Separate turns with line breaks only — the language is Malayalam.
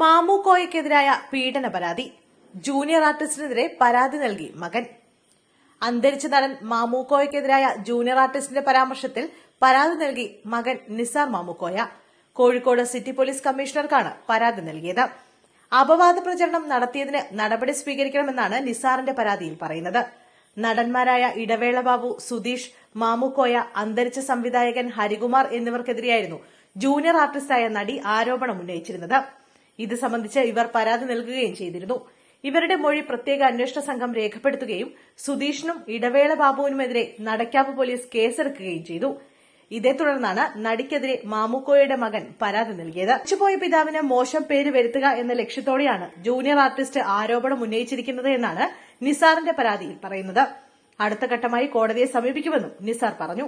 മാമുക്കോയ്ക്കെതിരായ പീഡന പരാതി. ജൂനിയർ ആർട്ടിസ്റ്റിനെതിരെ പരാതി നൽകി മകൻ. അന്തരിച്ച നടൻ മാമുക്കോയ്ക്കെതിരായ ജൂനിയർ ആർട്ടിസ്റ്റിന്റെ പരാമർശത്തിൽ പരാതി നൽകി മകൻ നിസാർ മാമുക്കോയ. കോഴിക്കോട് സിറ്റി പോലീസ് കമ്മീഷണർക്കാണ് പരാതി നൽകിയത്. അപവാദ പ്രചരണം നടത്തിയതിന് നടപടി സ്വീകരിക്കണമെന്നാണ് നിസാറിന്റെ പരാതിയിൽ പറയുന്നത്. നടന്മാരായ ഇടവേള ബാബു സുധീഷ് മാമുക്കോയ അന്തരിച്ച സംവിധായകൻ ഹരികുമാർ എന്നിവർക്കെതിരെയായിരുന്നു ജൂനിയർ ആർട്ടിസ്റ്റായ നടി ആരോപണം ഉന്നയിച്ചിരുന്നത്. ഇത് സംബന്ധിച്ച് ഇവർ പരാതി നൽകുകയും ചെയ്തിരുന്നു. ഇവരുടെ മൊഴി പ്രത്യേക അന്വേഷണ സംഘം രേഖപ്പെടുത്തുകയും സുധീഷിനും ഇടവേള ബാബുവിനുമെതിരെ നടക്കാപ്പ് പോലീസ് കേസെടുക്കുകയും ചെയ്തു. ഇതേ തുടർന്നാണ് നടിക്കെതിരെ മാമുക്കോയുടെ മകൻ പരാതി നൽകിയത്. മരിച്ചുപോയ പിതാവിന് മോശം പേര് വരുത്തുക എന്ന ലക്ഷ്യത്തോടെയാണ് ജൂനിയർ ആർട്ടിസ്റ്റ് ആരോപണം ഉന്നയിച്ചിരിക്കുന്നത് എന്നാണ് നിസാറിന്റെ പരാതിയിൽ പറയുന്നത്. അടുത്ത ഘട്ടമായി കോടതിയെ സമീപിക്കുമെന്നും നിസാർ പറഞ്ഞു.